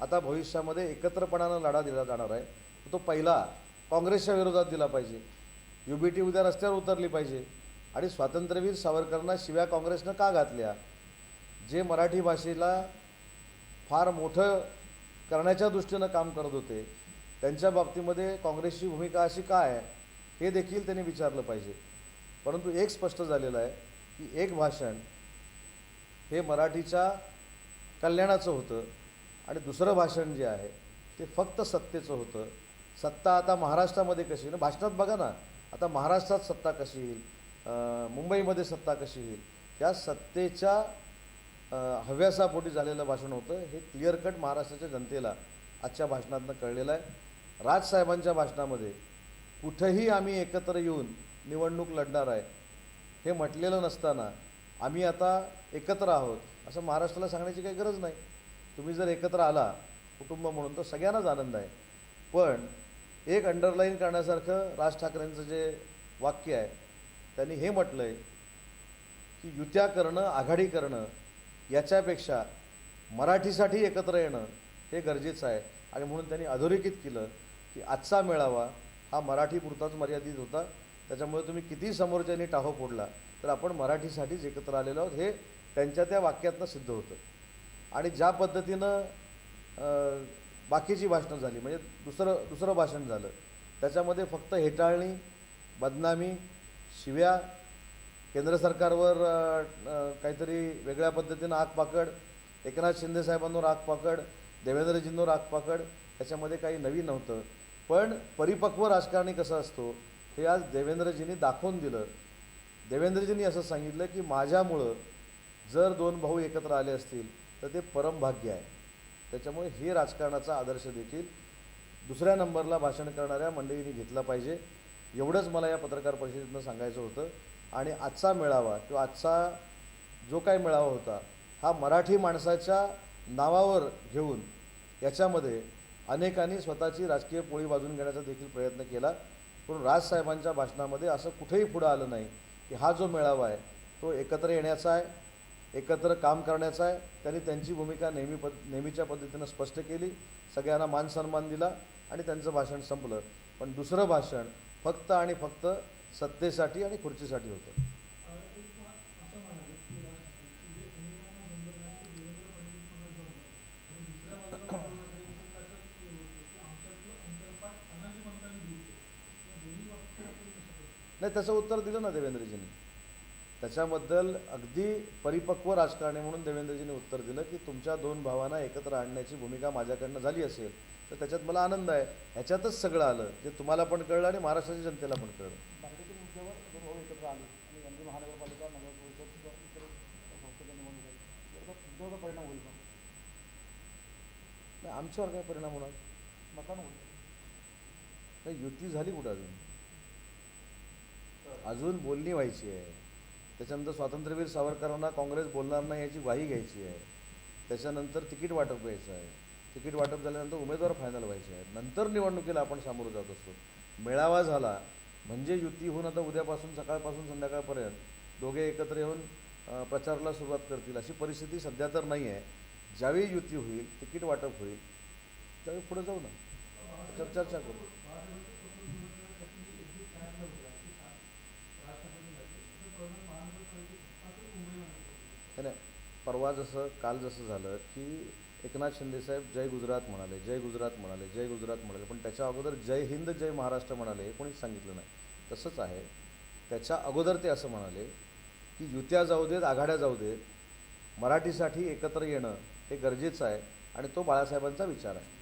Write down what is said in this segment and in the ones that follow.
आता भविष्यामध्ये एकत्रपणानं लढा दिला जाणार आहे. तो पहिला काँग्रेसच्या विरोधात दिला पाहिजे. यू बी टी उद्या रस्त्यावर उतरली पाहिजे. आणि स्वातंत्र्यवीर सावरकरांना शिव्या काँग्रेसनं का घातल्या? जे मराठी भाषेला फार मोठं करण्याच्या दृष्टीनं काम करत होते त्यांच्या बाबतीमध्ये काँग्रेसची भूमिका अशी काय आहे हे देखील त्यांनी विचारलं पाहिजे. परंतु एक स्पष्ट झालेलं आहे की एक भाषण हे मराठीच्या कल्याणाचं होतं. आणि दुसरं भाषण जे आहे ते फक्त सत्तेचं होतं. सत्ता आता महाराष्ट्रामध्ये कशी येईल भाषणात बघा ना आता महाराष्ट्रात सत्ता कशी येईल? मुंबईमध्ये सत्ता कशी येईल? या सत्तेच्या हव्यासापोटी झालेलं भाषण होतं हे क्लिअर कट महाराष्ट्राच्या जनतेला आजच्या भाषणातनं कळलेलं आहे. राजसाहेबांच्या भाषणामध्ये कुठंही आम्ही एकत्र येऊन निवडणूक लढणार आहे हे म्हटलेलं नसताना आम्ही आता एकत्र आहोत असं महाराष्ट्राला सांगण्याची काही गरज नाही. तुम्ही जर एकत्र आला कुटुंब म्हणून तर सगळ्यांनाच आनंद आहे. पण एक अंडरलाईन करण्यासारखं राज ठाकरेंचं जे वाक्य आहे त्यांनी हे म्हटलं आहे की युत्या करणं आघाडी करणं याच्यापेक्षा मराठीसाठी एकत्र येणं हे गरजेचं आहे. आणि म्हणून त्यांनी अधोरेखित केलं की आजचा मेळावा हा मराठीपुरताच मर्यादित होता. त्याच्यामुळे तुम्ही किती समोरच्यानी टाहो फोडला तर आपण मराठीसाठीच एकत्र आलेलो आहोत. हे त्यांच्या त्या वाक्यातनं सिद्ध होतं. आणि ज्या पद्धतीनं बाकीची भाषणं झाली म्हणजे दुसरं दुसरं भाषण झालं त्याच्यामध्ये फक्त हेटाळणी बदनामी शिव्या केंद्र सरकारवर काहीतरी वेगळ्या पद्धतीनं आगपाकड एकनाथ शिंदेसाहेबांवर आगपाकड देवेंद्रजींवर आगपाकड त्याच्यामध्ये काही नवीन नव्हतं. पण परिपक्व राजकारणी कसं असतो हे आज देवेंद्रजींनी दाखवून दिलं. देवेंद्रजींनी असं सांगितलं की माझ्यामुळं जर दोन भाऊ एकत्र आले असतील तर ते परमभाग्य आहे. त्याच्यामुळे हे राजकारणाचा आदर्श देखील दुसऱ्या नंबरला भाषण करणाऱ्या मंडळींनी घेतला पाहिजे. एवढंच मला या पत्रकार परिषदेतनं सांगायचं होतं. आणि आजचा मेळावा किंवा आजचा जो काही मेळावा होता हा मराठी माणसाच्या नावावर घेऊन याच्यामध्ये अनेकांनी स्वतःची राजकीय पोळी बाजून घेण्याचा देखील प्रयत्न केला. पण राजसाहेबांच्या भाषणामध्ये असं कुठेही पुढं आलं नाही की हा जो मेळावा आहे तो एकत्र येण्याचा आहे. एकत्र काम करण्याचा आहे. त्यांनी त्यांची भूमिका नेहमी पद नेहमीच्या पद्धतीनं स्पष्ट केली. सगळ्यांना मान सन्मान दिला आणि त्यांचं भाषण संपलं. पण दुसरं भाषण फक्त आणि फक्त सत्तेसाठी आणि खुर्चीसाठी होतं. नाही त्याचं उत्तर दिलं ना देवेंद्रजींनी. त्याच्याबद्दल अगदी परिपक्व राजकारणी म्हणून देवेंद्रजींनी उत्तर दिलं की तुमच्या दोन भावांना एकत्र आणण्याची भूमिका माझ्याकडनं झाली असेल तर त्याच्यात मला आनंद आहे. ह्याच्यातच सगळं आलं जे तुम्हाला पण कळलं आणि महाराष्ट्राच्या जनतेला पण कळलं. का नाही आमच्यावर काय परिणाम होणार? नाही युती झाली कुठं अजून? अजून बोलणी व्हायची आहे. त्याच्यानंतर स्वातंत्र्यवीर सावरकरांना काँग्रेस बोलणार नाही याची ग्वाही घ्यायची आहे. त्याच्यानंतर तिकीट वाटप व्हायचं आहे. तिकीट वाटप झाल्यानंतर उमेदवार फायनल व्हायचे आहेत. नंतर निवडणुकीला आपण सामोरं जात असतो. मेळावा झाला. म्हणजे युती होऊन आता उद्यापासून सकाळपासून संध्याकाळपर्यंत दोघे एकत्र येऊन प्रचाराला सुरुवात करतील अशी परिस्थिती सध्या तर नाही आहे. ज्यावेळी युती होईल तिकीट वाटप होईल त्यावेळी पुढे जाऊ ना. चर्चा करू. नाही, परवा जसं काल जसं झालं की एकनाथ शिंदेसाहेब जय गुजरात म्हणाले जय गुजरात म्हणाले जय गुजरात म्हणाले. पण त्याच्या अगोदर जय हिंद जय महाराष्ट्र म्हणाले हे कोणीच सांगितलं नाही. तसंच आहे. त्याच्या अगोदर ते असं म्हणाले की युत्या जाऊ देत आघाड्या जाऊ देत मराठीसाठी एकत्र येणं हे गरजेचं आहे आणि तो बाळासाहेबांचा विचार आहे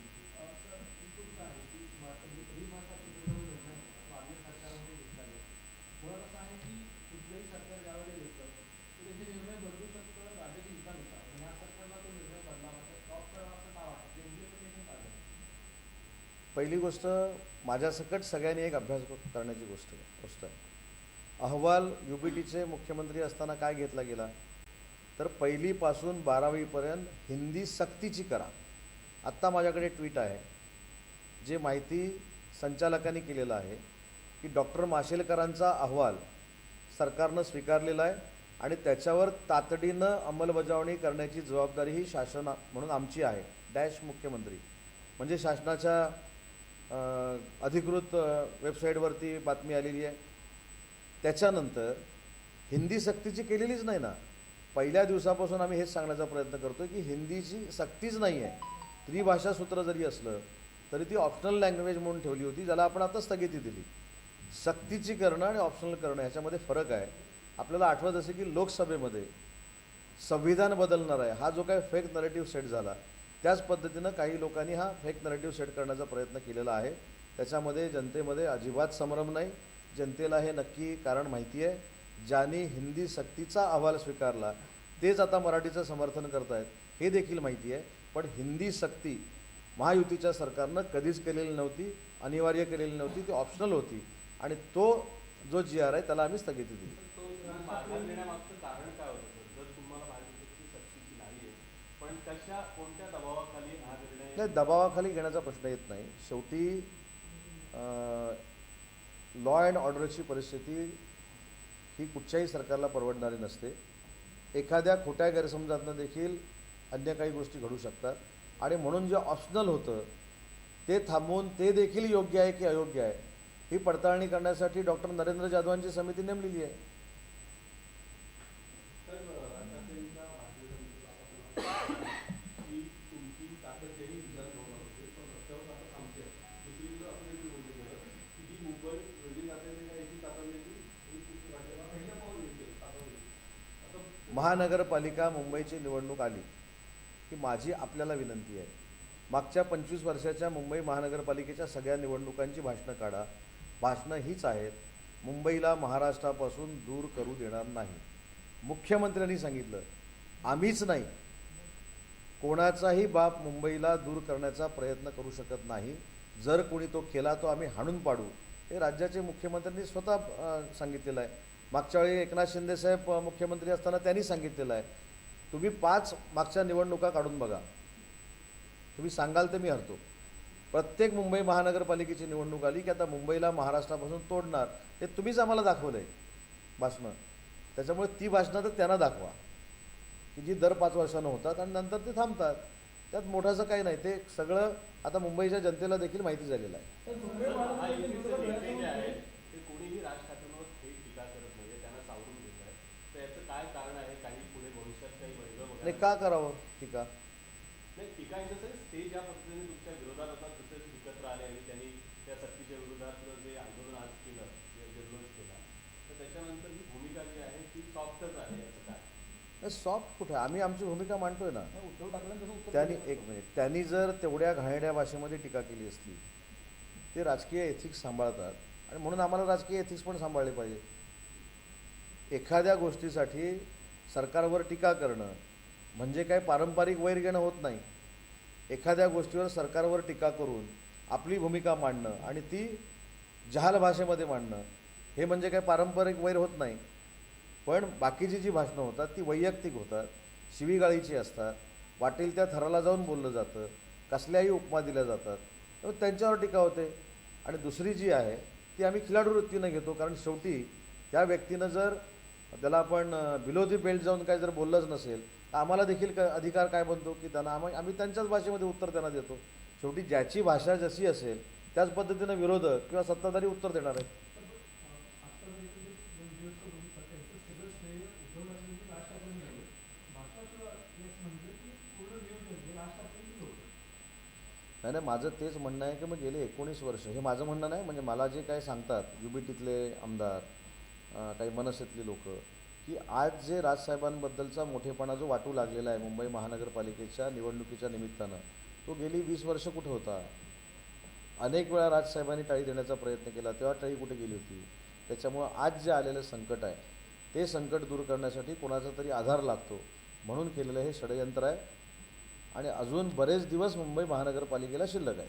मुळात असं आहे की कुठलंही सरकार ज्यावेळेला येतं तर त्याचे निर्णय बदलू शकतं राज्याच्या हितानुसार आणि ह्या सरकारला तो निर्णय बदलावा तर स्टॉप करावा असं का वाटतं ते इम्प्लिमेंटेशन काय झालं पहिली गोष्ट माझ्यासकट सगळ्यांनी एक अभ्यास करण्याची गोष्ट गोष्ट आहे. अहवाल यू पी टीचे मुख्यमंत्री असताना काय घेतला गेला? तर पहिलीपासून बारावीपर्यंत हिंदी सक्तीची करा. आत्ता माझ्याकडे ट्विट आहे. जे माहिती संचालकांनी केलेलं आहे की डॉक्टर माशेलकरांचा अहवाल सरकारनं स्वीकारलेला आहे आणि त्याच्यावर तातडीनं अंमलबजावणी करण्याची जबाबदारी ही शासन म्हणून आमची आहे डॅश मुख्यमंत्री. म्हणजे शासनाच्या अधिकृत वेबसाईटवरती बातमी आलेली आहे. त्याच्यानंतर हिंदी सक्तीची केलेलीच नाही ना. पहिल्या दिवसापासून आम्ही हेच सांगण्याचा प्रयत्न करतो की हिंदीची सक्तीच नाही आहे. त्रिभाषा सूत्र जरी असलं तरी ती ऑप्शनल लँग्वेज म्हणून ठेवली होती ज्याला आपण आता स्थगिती दिली. सक्तीची करणं आणि ऑप्शनल करणं ह्याच्यामध्ये फरक आहे. आपल्याला आठवत असेल की लोकसभेमध्ये संविधान बदलणार आहे. हा जो काही फेक नरेटिव्ह सेट झाला त्याच पद्धतीनं काही लोकांनी हा फेक नरेटिव्ह सेट करण्याचा प्रयत्न केलेला आहे. त्याच्यामध्ये जनतेमध्ये अजिबात संभ्रम नाही. जनतेला हे नक्की कारण माहिती आहे. ज्यांनी हिंदी सक्तीचा अहवाल स्वीकारला तेच आता मराठीचं समर्थन करत आहेत हे देखील माहिती आहे. पण हिंदी सक्ती महायुतीच्या सरकारनं कधीच केलेली नव्हती अनिवार्य केलेली नव्हती ती ऑप्शनल होती. आणि तो जो जी आर आहे त्याला आम्ही स्थगिती दिली. पण कशा कोणत्या दबावाखाली हा निर्णय नाही दबावाखाली घेण्याचा प्रश्न येत नाही. शेवटी लॉ अँड ऑर्डरची परिस्थिती ही कुठच्याही सरकारला परवडणारी नसते. एखाद्या खोट्या गैरसमजातनं देखील अन्य काही गोष्टी घडू शकतात. आणि म्हणून जे ऑप्शनल होतं ते थांबवून ते देखील योग्य आहे की अयोग्य आहे ही पडताळणी करण्यासाठी डॉक्टर नरेंद्र जाधवांची समिती नेमलेली आहे तर राज्याच्या भारतीय जनता पक्षाला की तुमची ताकद जरी विचार होणार होते पण रस्त्यावर आता थांबते दुसरीकडे आपण एक बोलले गेलं की जी मुंबई वेगळी जाते याची ताकद वेगळी ही दुसरी राज्याला पहिल्या पाऊल वेगळी ताकद वेगळी आता महानगरपालिका मुंबईची निवडणूक आली की माझी आपल्याला विनंती आहे. मागच्या पंचवीस वर्षाच्या मुंबई महानगरपालिकेच्या सगळ्या निवडणुकांची भाषणं काढा. भाषणं हीच आहेत. मुंबईला महाराष्ट्रापासून दूर करू देणार नाही. मुख्यमंत्र्यांनी सांगितलं आम्हीच नाही. कोणाचाही बाप मुंबईला दूर करण्याचा प्रयत्न करू शकत नाही. जर कोणी तो केला तो आम्ही हाणून पाडू. हे राज्याचे मुख्यमंत्र्यांनी स्वतः सांगितलेलं आहे. मागच्या वेळी एकनाथ शिंदेसाहेब मुख्यमंत्री असताना त्यांनी सांगितलेलं आहे तुम्ही पाच मागच्या निवडणुका काढून बघा. तुम्ही सांगाल तर मी हरतो. प्रत्येक मुंबई महानगरपालिकेची निवडणूक आली की आता मुंबईला महाराष्ट्रापासून तोडणार हे तुम्हीच आम्हाला दाखवलं आहे भाषणं. त्याच्यामुळे ती भाषणं तर त्यांना दाखवा की जी दर पाच वर्षानं होतात आणि नंतर ते थांबतात. त्यात मोठाचं काही नाही ते सगळं आता मुंबईच्या जनतेला देखील माहिती झालेलं आहे तर मुंबई तर महानगरपालिकेचं महायुतीचे नेते प्रयत्न जे आहे. आहेत ते कोणीही राज ठाकरेंवर थेट टीका करत नाहीये त्यांना सावरून घेत आहे तर याचं काय कारण आहे काही पुढे भविष्यात काही वेगळं नाही का करावं टीका? नाही टीका इन द सेन्स ते ज्या पद्धतीने तुमच्या विरोधात आता जसे एकत्र आले आणि त्यांनी त्या सक्तीच्या विरोधात जे आंदोलन आज केलं जे जल्लोष केला तर त्याच्यानंतर ही भूमिका जी आहे ती सॉफ्टच आहे असं काय? सॉफ्ट कुठे आम्ही आमची भूमिका मांडतोय ना. उद्धव त्यांनी. एक मिनिट. त्यांनी जर तेवढ्या घाणेरड्या भाषेमध्ये टीका केली असली ते राजकीय एथिक्स सांभाळतात आणि म्हणून आम्हाला राजकीय एथिक्स पण सांभाळले पाहिजे. एखाद्या गोष्टीसाठी सरकारवर टीका करणं म्हणजे काय पारंपरिक वैर घेणं होत नाही. एखाद्या गोष्टीवर सरकारवर टीका करून आपली भूमिका मांडणं आणि ती जहाल भाषेमध्ये मांडणं हे म्हणजे काय पारंपरिक वैर होत नाही. पण बाकीची जी भाषणं होतात ती वैयक्तिक होतात शिवीगाळीची असतात वाटेल त्या थराला जाऊन बोललं जातं कसल्याही उपमा दिल्या जातात त्यांच्यावर टीका होते. आणि दुसरी जी आहे ती आम्ही खिलाडू वृत्तीनं घेतो कारण शेवटी त्या व्यक्तीनं जर त्याला आपण बिलो दी बेल्ट जाऊन काय जर बोललंच नसेल आम्हाला देखील क अधिकार काय बनतो की त्यांना आम्ही आम्ही त्यांच्याच भाषेमध्ये उत्तर त्यांना देतो. शेवटी ज्याची भाषा जशी असेल त्याच पद्धतीनं विरोधक किंवा सत्ताधारी उत्तर देणार आहेत. नाही नाही माझं तेच म्हणणं आहे की मग गेले एकोणीस वर्ष. हे माझं म्हणणं नाही म्हणजे मला जे काय सांगतात युबीटीतले आमदार काही मनसेतली लोकं की आज जे राजसाहेबांबद्दलचा मोठेपणा जो वाटू लागलेला आहे मुंबई महानगरपालिकेच्या निवडणुकीच्या निमित्तानं तो गेली वीस वर्ष कुठं होता? अनेक वेळा राजसाहेबांनी टाळी देण्याचा प्रयत्न केला तेव्हा टाळी कुठे गेली होती? त्याच्यामुळं आज जे आलेलं संकट आहे ते संकट दूर करण्यासाठी कोणाचा तरी आधार लागतो म्हणून केलेलं हे षडयंत्र आहे. आणि अजून बरेच दिवस मुंबई महानगरपालिकेला शिल्लक आहे.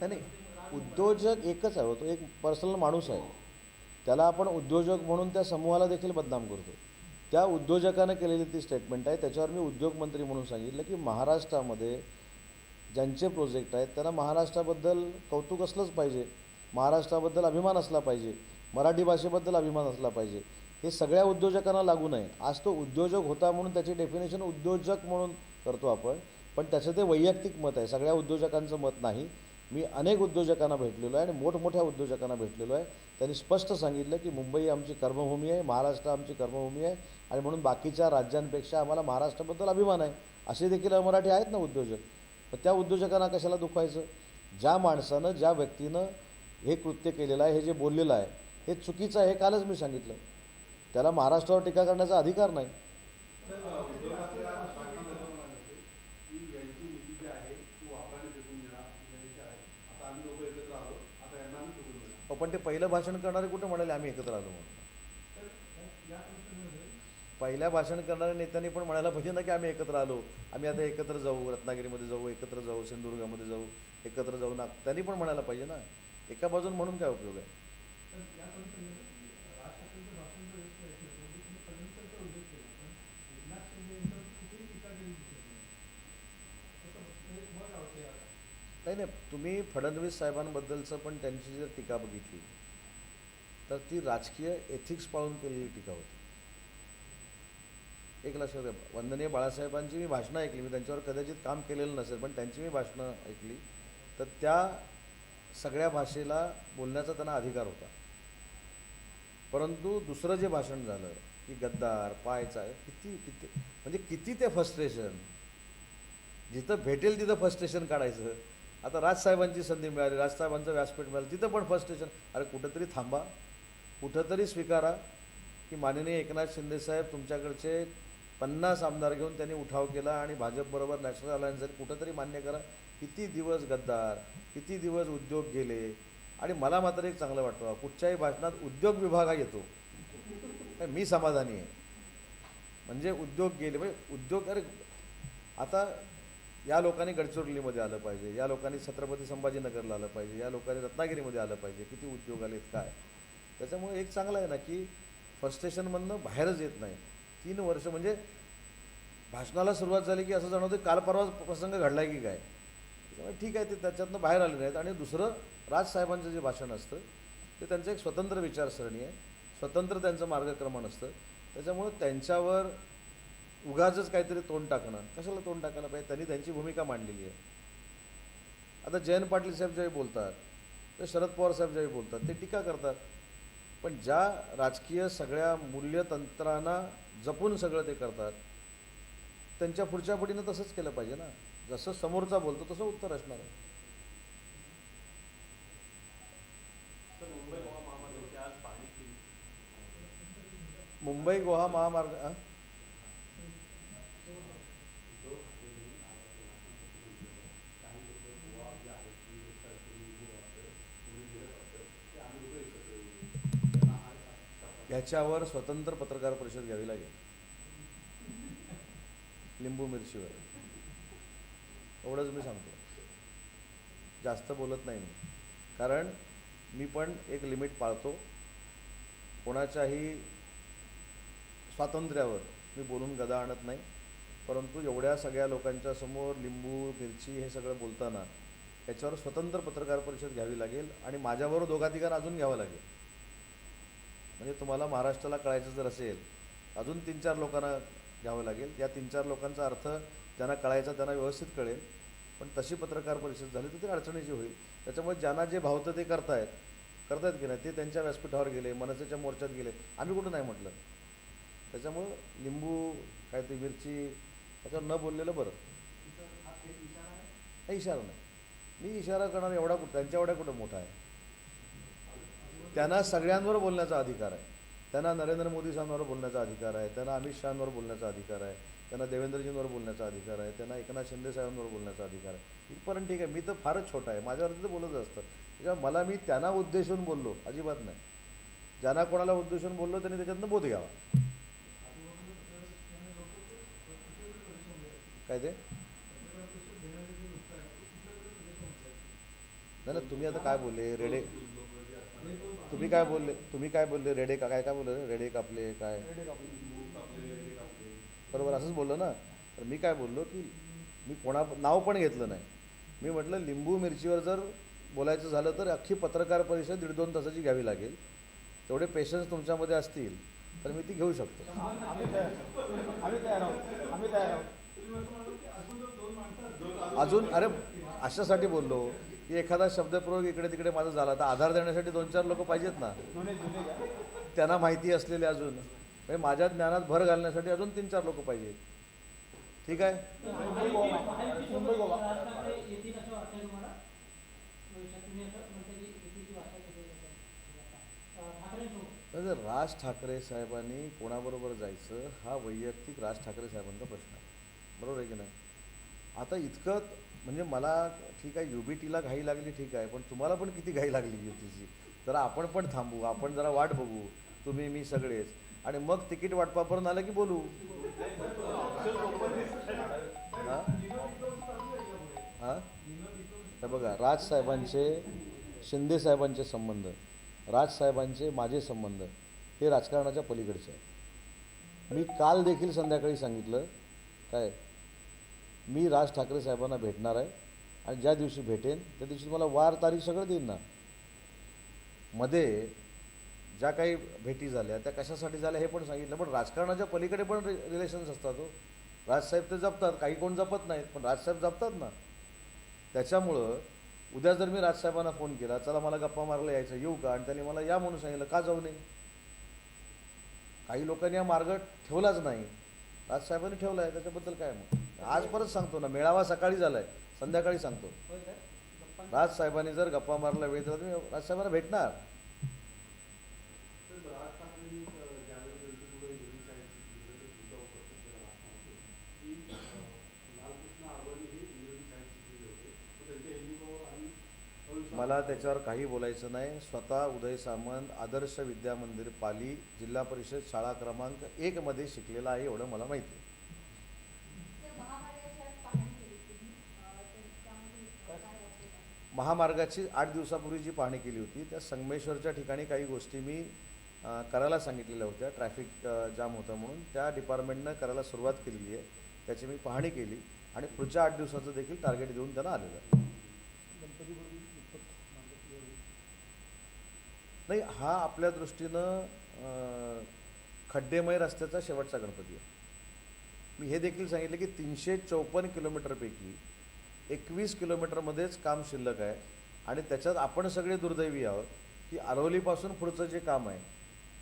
नाही, नाही. उद्योजक एकच आहे हो, तो एक पर्सनल माणूस आहे. त्याला आपण उद्योजक म्हणून त्या समूहाला देखील बदनाम करतो त्या उद्योजकानं केलेली ती स्टेटमेंट आहे त्याच्यावर मी उद्योगमंत्री म्हणून सांगितलं की महाराष्ट्रामध्ये ज्यांचे प्रोजेक्ट आहेत त्यांना महाराष्ट्राबद्दल कौतुक असलंच पाहिजे. महाराष्ट्राबद्दल अभिमान असला पाहिजे. मराठी भाषेबद्दल अभिमान असला पाहिजे. हे सगळ्या उद्योजकांना लागू नये आज तो उद्योजक होता म्हणून त्याची डेफिनेशन उद्योजक म्हणून करतो आपण पण त्याचं ते वैयक्तिक मत आहे. सगळ्या उद्योजकांचं मत नाही. मी अनेक उद्योजकांना भेटलेलो आहे आणि मोठमोठ्या उद्योजकांना भेटलेलो आहे. त्यांनी स्पष्ट सांगितलं की मुंबई आमची कर्मभूमी आहे महाराष्ट्र आमची कर्मभूमी आहे आणि म्हणून बाकीच्या राज्यांपेक्षा आम्हाला महाराष्ट्राबद्दल अभिमान आहे. असे देखील मराठी आहेत ना उद्योजक? पण त्या उद्योजकांना कशाला दुखवायचं? ज्या माणसानं ज्या व्यक्तीनं हे कृत्य केलेलं आहे हे जे बोललेलं आहे हे चुकीचं आहे हे कालच मी सांगितलं. त्याला महाराष्ट्रावर टीका करण्याचा अधिकार नाही उद्योगातल्या बायकांना असं म्हणायचं होतं की यांची नीती जी आहे ती वापराने फेकून देणार यांची आहे आता आम्ही लोक एकत्र आलो आता यांना हो पण ते पहिलं भाषण करणारे कुठं म्हणाले? आम्ही एकत्र आलो म्हणून. पहिल्या भाषण करणाऱ्या नेत्यांनी पण म्हणायला पाहिजे ना की आम्ही एकत्र आलो. आम्ही आता एकत्र जाऊ रत्नागिरीमध्ये जाऊ एकत्र जाऊ सिंधुदुर्गामध्ये जाऊ एकत्र जाऊ ना. त्यांनी पण म्हणायला पाहिजे ना. एका बाजून म्हणून काय उपयोग आहे तर या परिस्थितीमध्ये राज ठाकरेंचं भाषण जर एक ऐकलं तर तुम्ही फडणवीसांचा उल्लेख केला पण एकनाथ शिंदे यांच्यावर कुठेही टीका केली दिसत नाही तसं हे मग आवडते आता नाही नाही तुम्ही फडणवीस साहेबांबद्दलचं पण त्यांची जर टीका बघितली तर ती राजकीय एथिक्स पाळून केलेली टीका होती. एक लक्षात वंदनीय बाळासाहेबांची मी भाषणं ऐकली मी त्यांच्यावर कदाचित काम केलेलं नसेल पण त्यांची मी भाषणं ऐकली तर त्या सगळ्या भाषेला बोलण्याचा त्यांना अधिकार होता. परंतु दुसरं जे भाषण झालं की गद्दार पायचा किती किती म्हणजे किती ते फस्ट्रेशन जिथं भेटेल तिथं फस्ट्रेशन काढायचं. आता राजसाहेबांची संधी मिळाली राजसाहेबांचं व्यासपीठ मिळालं तिथं पण फ्रस्ट्रेशन अरे कुठंतरी थांबा कुठंतरी स्वीकारा की माननीय एकनाथ शिंदेसाहेब तुमच्याकडचे पन्नास आमदार घेऊन त्यांनी उठाव केला आणि भाजपबरोबर नॅशनल अलायन्स कुठंतरी मान्य करा किती दिवस गद्दार किती दिवस उद्योग गेले? आणि मला मात्र एक चांगलं वाटतं कुठच्याही भाषणात उद्योग विभाग हा येतो. काय मी समाधानी आहे. म्हणजे उद्योग गेले म्हणजे उद्योग अरे आता या लोकांनी गडचिरोलीमध्ये आलं पाहिजे या लोकांनी छत्रपती संभाजीनगरला आलं पाहिजे या लोकांनी रत्नागिरीमध्ये आलं पाहिजे किती उद्योग आलेत काय? त्याच्यामुळे एक चांगलं आहे ना की फ्रस्ट्रेशनमधनं बाहेरच येत नाही. तीन वर्ष म्हणजे भाषणाला सुरुवात झाली की असं जाणवतं काल परवा प्रसंग घडला की काय? त्यामुळे ठीक आहे ते त्याच्यातनं बाहेर आले नाहीत आणि दुसरं राजसाहेबांचं जे भाषण असतं ते त्यांचं एक स्वतंत्र विचारसरणी आहे. स्वतंत्र त्यांचं मार्गक्रमण असतं. त्याच्यामुळं त्यांच्यावर उगाचच काहीतरी तोंड टाकणं. कशाला तोंड टाकायला पाहिजे त्यांनी त्यांची भूमिका मांडलेली आहे. आता जयंत पाटील साहेब ज्यावेळी बोलतात ते शरद पवार साहेब ज्यावेळी बोलतात ते टीका करतात. पण ज्या राजकीय सगळ्या मूल्यतंत्रांना जपून सगळं ते करतात त्यांच्या पुढच्या पिढीनं तसंच केलं पाहिजे ना. जसं समोरचा बोलतो तसं उत्तर असणार आहे. तर मुंबई गोवा महामार्ग याच्यावर स्वतंत्र पत्रकार परिषद घ्यावी लागेल. लिंबू मिरचीवर. एवढंच मी सांगतो. जास्त बोलत नाही मी. कारण मी पण एक लिमिट पाळतो. कोणाच्याही स्वातंत्र्यावर मी बोलून गदा आणत नाही. परंतु एवढ्या सगळ्या लोकांच्या समोर लिंबू मिरची हे सगळं बोलताना याच्यावर स्वतंत्र पत्रकार परिषद घ्यावी लागेल आणि माझ्याबरोबर दोघा तिघांना अजून घ्यावं लागेल. म्हणजे तुम्हाला महाराष्ट्राला कळायचं जर असेल अजून तीन चार लोकांना घ्यावं लागेल. या तीन चार लोकांचा अर्थ ज्यांना कळायचा त्यांना व्यवस्थित कळेल. पण तशी पत्रकार परिषद झाली तर ती अडचणीची होईल. त्याच्यामुळे ज्यांना जे भावतं ते करतायत करतायत की नाही ते त्यांच्या व्यासपीठावर गेले मनसेच्या मोर्चात गेले. आम्ही कुठं नाही म्हटलं. त्याच्यामुळं लिंबू काय ते मिरची त्याच्यावर न बोललेलं बरं. नाही इशारा नाही. मी इशारा करणार एवढा कुठं त्यांच्या एवढ्या कुठं मोठा आहे? त्यांना सगळ्यांवर बोलण्याचा अधिकार आहे. त्यांना नरेंद्र मोदी साहेबांवर बोलण्याचा अधिकार आहे. त्यांना अमित शहांवर बोलण्याचा अधिकार आहे. त्यांना देवेंद्रजींवर बोलण्याचा अधिकार आहे. त्यांना एकनाथ शिंदे साहेबांवर बोलण्याचा अधिकार आहे. इथपर्यंत ठीक आहे. मी तर फारच छोटा आहे. माझ्यावरती तर बोलत असतं. त्याच्यामुळे मला मी त्यांना उद्देशून बोललो. अजिबात नाही. ज्यांना कोणाला उद्देशून बोललो त्यांनी त्याच्यातनं बोध घ्यावा. काय ते? नाही तुम्ही आता काय बोलले? रेडे तुम्ही काय बोलले? तुम्ही काय बोलले? रेडे का काय काय बोलले? रेडे कापले काय? बरोबर असंच बोललो ना. तर मी काय बोललो की मी कोणा नाव पण घेतलं नाही. मी म्हटलं लिंबू मिरचीवर जर बोलायचं झालं तर अख्खी पत्रकार परिषद दीड दोन तासाची घ्यावी लागेल. तेवढे पेशन्स तुमच्यामध्ये असतील तर मी ती घेऊ शकतो. अजून अरे अशासाठी बोललो. की एखादा शब्दप्रयोग इकडे तिकडे माझा झाला तर आधार देण्यासाठी दोन चार लोक पाहिजेत ना. त्यांना माहिती असलेले अजून. म्हणजे माझ्या ज्ञानात भर घालण्यासाठी अजून तीन चार लोक पाहिजे ठीक आहे? जर राज ठाकरे साहेबांनी कोणाबरोबर जायचं हा वैयक्तिक राज ठाकरे साहेबांचा प्रश्न आहे. बरोबर आहे की नाही? आता इतकं म्हणजे मला ठीक आहे यू बी टीला घाई लागली ठीक आहे पण तुम्हाला पण किती घाई लागली युतीची जरा आपण पण थांबू आपण जरा वाट बघू तुम्ही मी सगळेच. आणि मग तिकीट वाटपापर्यंत आलं की बोलू? हां? हां? बघा राजसाहेबांचे शिंदे साहेबांचे संबंध राजसाहेबांचे माझे संबंध हे राजकारणाच्या पलीकडचे आहे मी काल देखील संध्याकाळी सांगितलं काय? मी राज ठाकरे साहेबांना भेटणार आहे आणि ज्या दिवशी भेटेन त्या दिवशी मला वार तारीख सगळं देईन ना. मध्ये ज्या काही भेटी झाल्या त्या कशासाठी झाल्या हे पण सांगितलं पण राजकारणाच्या पलीकडे पण रि रिलेशन्स असतात हो. राजसाहेब ते जपतात काही कोण जपत नाहीत पण राजसाहेब जपतात ना. त्याच्यामुळं उद्या जर मी राजसाहेबांना फोन केला चला मला गप्पा मारायला यायचं येऊ का? आणि त्यांनी मला या म्हणून सांगितलं का जाऊ नये? काही लोकांनी हा मार्ग ठेवलाच नाही. राजसाहेबांनी ठेवला आहे त्याच्याबद्दल काय मग? आज परत सांगतो ना मेळावा सकाळी झाला आहे संध्याकाळी सांगतो. गप्पा? राजसाहेबांनी जर गप्पा मारायला वेळ दिला तर मी राजसाहेबांना भेटणार. राज हे मला त्याच्यावर काही बोलायचं नाही. स्वतः उदय सामंत आदर्श विद्या मंदिर पाली जिल्हा परिषद शाळा क्रमांक एकमध्ये शिकलेला आहे एवढं मला माहिती आहे. महामार्गाची आठ दिवसापूर्वी जी पाहणी केली होती त्या संगमेश्वरच्या ठिकाणी काही गोष्टी मी करायला सांगितलेल्या होत्या. ट्रॅफिक जाम होतं म्हणून त्या डिपार्टमेंटनं करायला सुरुवात केलेली आहे. त्याची मी पाहणी केली आणि पुढच्या आठ दिवसाचं देखील टार्गेट देऊन त्यांना आलेलं आहे. नाही हा आपल्या दृष्टीनं खड्डेमय रस्त्याचा शेवटचा गणपती आहे. मी हे देखील सांगितलं की तीनशे चौपन्न किलोमीटरपैकी एकवीस किलोमीटरमध्येच काम शिल्लक आहे. आणि त्याच्यात आपण सगळे दुर्दैवी आहोत की अरवलीपासून पुढचं जे काम आहे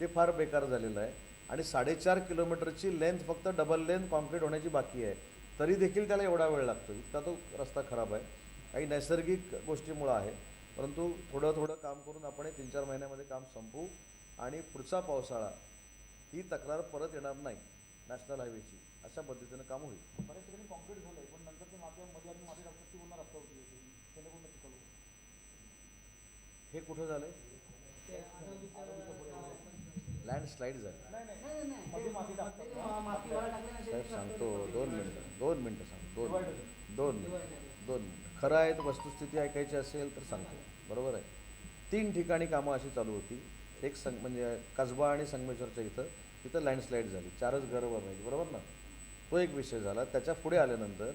ते फार बेकार झालेलं आहे. आणि साडेचार किलोमीटरची लेंथ फक्त डबल लेंथ कॉन्क्रीट होण्याची बाकी आहे. तरी देखील त्याला एवढा वेळ लागतो. इतका तो रस्ता खराब आहे. काही नैसर्गिक गोष्टीमुळं आहे. परंतु थोडं थोडं काम करून आपण हे तीन चार महिन्यामध्ये काम संपवू आणि पुढचा पावसाळा ही तक्रार परत येणार नाही. नॅशनल हायवेची. अशा पद्धतीनं काम होईल. बऱ्याच ठिकाणी कॉन्क्रीट झालंय पण नंतर ते माती मध्ये आणि माती टाकतात ती पुन्हा रस्ता होती त्याने पुन्हा चिखल होतं. हे कुठं आरोग्याचं लँडस्लाईड झाली. साहेब सांगतो. दोन मिनटं दोन मिनटं सांगतो दोन मिनटं. दोन मिनटं. दोन मिनटं. खरं आहे तर वस्तुस्थिती ऐकायची असेल तर सांगतो. बरोबर आहे. तीन ठिकाणी कामं अशी चालू होती. एक संग म्हणजे कसबा आणि संगमेश्वरच्या इथं. तिथं लँडस्लाईड झाली. चारच घरं वर राहिली बरोबर ना? तो एक विषय झाला. त्याच्या पुढे आल्यानंतर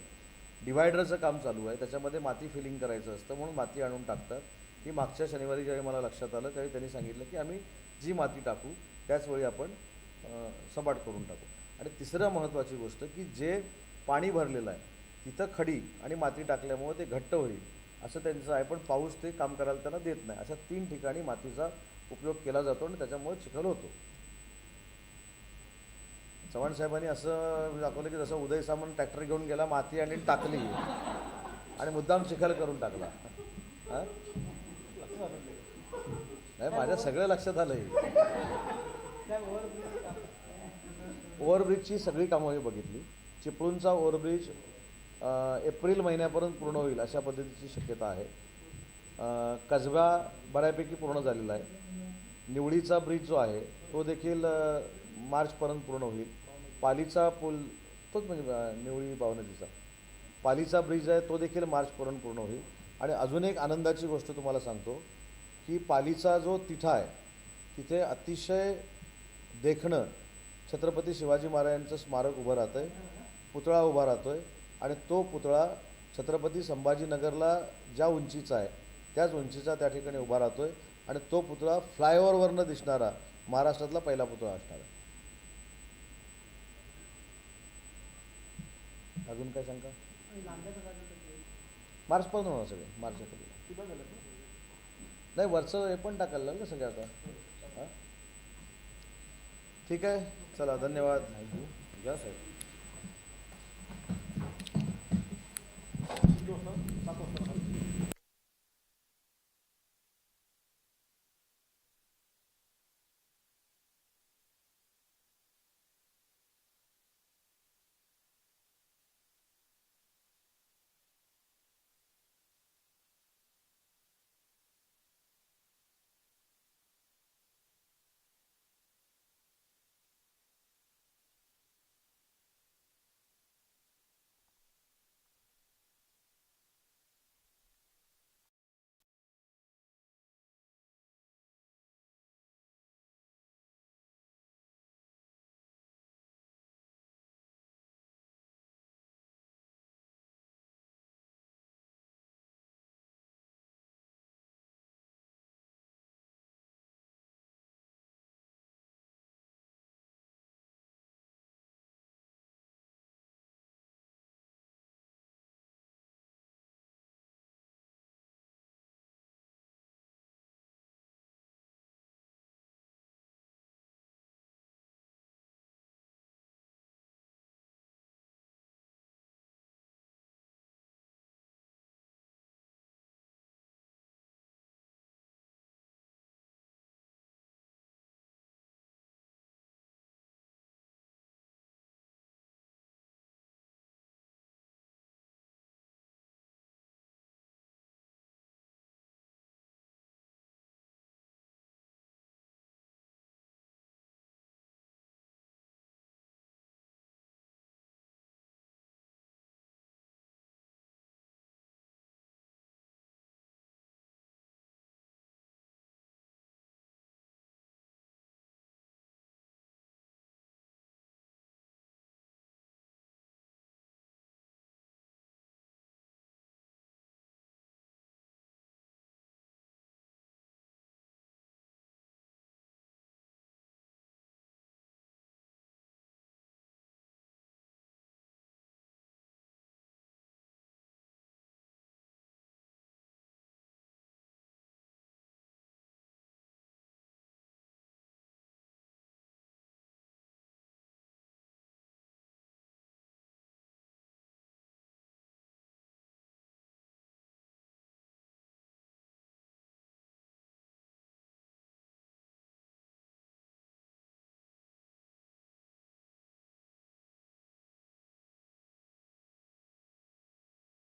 डिवायडरचं काम चालू आहे. त्याच्यामध्ये माती फिलिंग करायचं असतं म्हणून माती आणून टाकतात. की मागच्या शनिवारी ज्यावेळी मला लक्षात आलं त्यावेळी त्यांनी सांगितलं की आम्ही जी माती टाकू त्याचवेळी आपण सपाट करून टाकू. आणि तिसरं महत्त्वाची गोष्ट की जे पाणी भरलेलं आहे तिथं खडी आणि माती टाकल्यामुळं ते घट्ट होईल असं त्यांचं आहे. पण पाऊस ते काम करायला त्यांना देत नाही. अशा तीन ठिकाणी मातीचा उपयोग केला जातो आणि त्याच्यामुळे चिखल होतो. चव्हाण साहेबांनी असं दाखवलं की जसं उदय सामंत ट्रॅक्टर घेऊन गेला माती आणि टाकली. आणि मुद्दाम चिखल करून टाकला. हां? नाही. माझ्या सगळं लक्षात आलं ओव्हरब्रिजची सगळी कामं मी बघितली. चिपळूणचा ओव्हरब्रिज एप्रिल महिन्यापर्यंत पूर्ण होईल अशा पद्धतीची शक्यता आहे. कसबा बऱ्यापैकी पूर्ण झालेला आहे. निवडीचा ब्रिज जो आहे तो देखील मार्चपर्यंत पूर्ण होईल. पालीचा पूल तोच म्हणजे निवळी बावनदीचा पालीचा ब्रिज आहे तो देखील मार्चपर्यंत पूर्ण होईल. आणि अजून एक आनंदाची गोष्ट तुम्हाला सांगतो की पालीचा जो तिठा आहे तिथे अतिशय देखणं छत्रपती शिवाजी महाराजांचं स्मारक उभं राहतं आहे पुतळा उभा राहतो आहे आणि तो पुतळा छत्रपती संभाजीनगरला ज्या उंचीचा आहे त्याच उंचीचा त्या ठिकाणी उभा राहतो आहे आणि तो पुतळा फ्लायओव्हरवरनं दिसणारा महाराष्ट्रातला पहिला पुतळा असणार आहे. अजून काय काय करतो मार्चपर्यंत होणार सगळे मार्च? नाही वरचं हे पण टाकायला लागलं सगळं आता. हां? ठीक आहे चला धन्यवाद. घ्या साहेब?